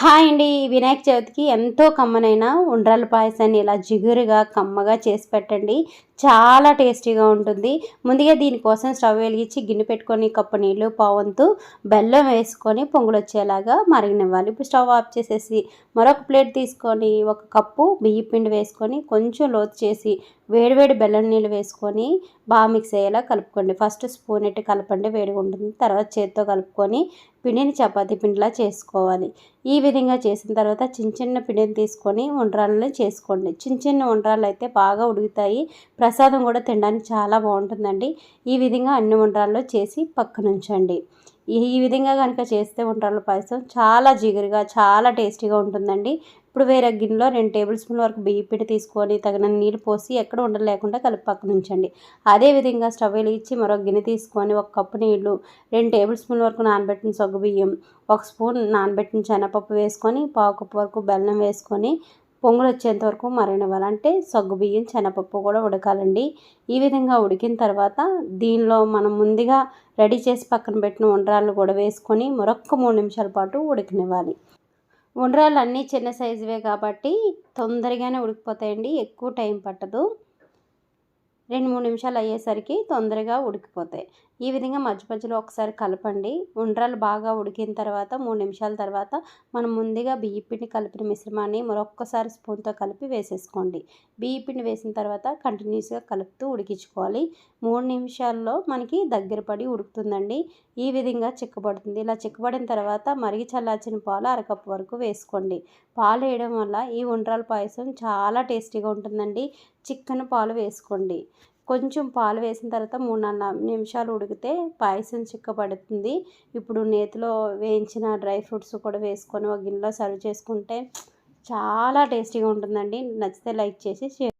Hi అండి. వినాయక చవితికి ఎంతో కమ్మనైన ఉండ్రాల పాయసాన్ని ఇలా జిగురుగా కమ్మగా చేసి పెట్టండి. చాలా టేస్టీగా ఉంటుంది. ముందుగా దీనికోసం స్టవ్ వెలిగించి గిన్నె పెట్టుకొని కప్పు నీళ్ళు పావంతు బెల్లం వేసుకొని పొంగులు వచ్చేలాగా మరగనివ్వాలి. ఇప్పుడు స్టవ్ ఆఫ్ చేసేసి మరొక ప్లేట్ తీసుకొని ఒక కప్పు బియ్య పిండి వేసుకొని కొంచెం లోతు చేసి వేడివేడి బెల్లం నీళ్ళు వేసుకొని బాగా మిక్స్ అయ్యేలా కలుపుకోండి. ఫస్ట్ స్పూన్ ఎట్టి కలపండి వేడిగా ఉంటుంది. తర్వాత చేతితో కలుపుకొని పిండిని చపాతి పిండిలా చేసుకోవాలి. ఈ విధంగా చేసిన తర్వాత చిన్న చిన్న పిండిని తీసుకొని ఉండ్రాలను చేసుకోండి. చిన్న చిన్న ఉండ్రాలు అయితే బాగా ఉడుకుతాయి. ప్రసాదం కూడా తినడానికి చాలా బాగుంటుందండి. ఈ విధంగా అన్ని వంటల్లో చేసి పక్కనుంచండి. ఈ విధంగా కనుక చేస్తే వంటల పాయసం చాలా జిగురుగా చాలా టేస్టీగా ఉంటుందండి. ఇప్పుడు వేరే గిన్నెలో రెండు టేబుల్ స్పూన్ వరకు బియ్య పిండి తీసుకొని తగిన నీళ్ళు పోసి ఎక్కడ ఉండలేకుండా లేకుండా కలిపి పక్కన ఉంచండి అదేవిధంగా స్టవ్ వెలిగించి మరొక గిన్నె తీసుకొని ఒక కప్పు నీళ్ళు రెండు టేబుల్ స్పూన్ వరకు నానబెట్టిన సగ్గు బియ్యం ఒక స్పూన్ నానబెట్టిన శనగపప్పు వేసుకొని పావు కప్పు వరకు బెల్లం వేసుకొని పొంగులు వచ్చేంత వరకు మరగనివ్వాలంటే సగ్గు బియ్యం శనగపప్పు కూడా ఉడకాలండి. ఈ విధంగా ఉడికిన తర్వాత దీనిలో మనం ముందుగా రెడీ చేసి పక్కన పెట్టిన ఉండ్రాళ్ళు కూడా వేసుకొని మరొక్క మూడు నిమిషాల పాటు ఉడికనివ్వాలి. ఉండ్రాళ్ళు అన్నీ చిన్న సైజువే కాబట్టి తొందరగానే ఉడికిపోతాయండి. ఎక్కువ టైం పట్టదు. రెండు మూడు నిమిషాలు అయ్యేసరికి తొందరగా ఉడికిపోతాయి. ఈ విధంగా మధ్య మధ్యలో ఒకసారి కలపండి. ఉండ్రాలు బాగా ఉడికిన తర్వాత మూడు నిమిషాల తర్వాత మనం ముందుగా బియ్య పిండి కలిపిన మిశ్రమాన్ని మరొక్కసారి స్పూన్తో కలిపి వేసేసుకోండి. బియ్య పిండి వేసిన తర్వాత కంటిన్యూస్గా కలుపుతూ ఉడికించుకోవాలి. మూడు నిమిషాల్లో మనకి దగ్గర పడి ఉడుకుతుందండి. ఈ విధంగా చిక్కబడుతుంది. ఇలా చిక్కబడిన తర్వాత మరిగి చల్లార్చిన పాలు అరకప్పు వరకు వేసుకోండి. పాలు వేయడం వల్ల ఈ ఉండ్రాల పాయసం చాలా టేస్టీగా ఉంటుందండి. చిక్కని పాలు వేసుకోండి. కొంచెం పాలు వేసిన తర్వాత మూడు నాలుగు నిమిషాలు ఉడికితే పాయసం చిక్కబడుతుంది. ఇప్పుడు నేతిలో వేయించిన డ్రై ఫ్రూట్స్ కూడా వేసుకొని ఒక గిన్నెలో సర్వ్ చేసుకుంటే చాలా టేస్టీగా ఉంటుందండి. నచ్చితే లైక్ చేసి షేర్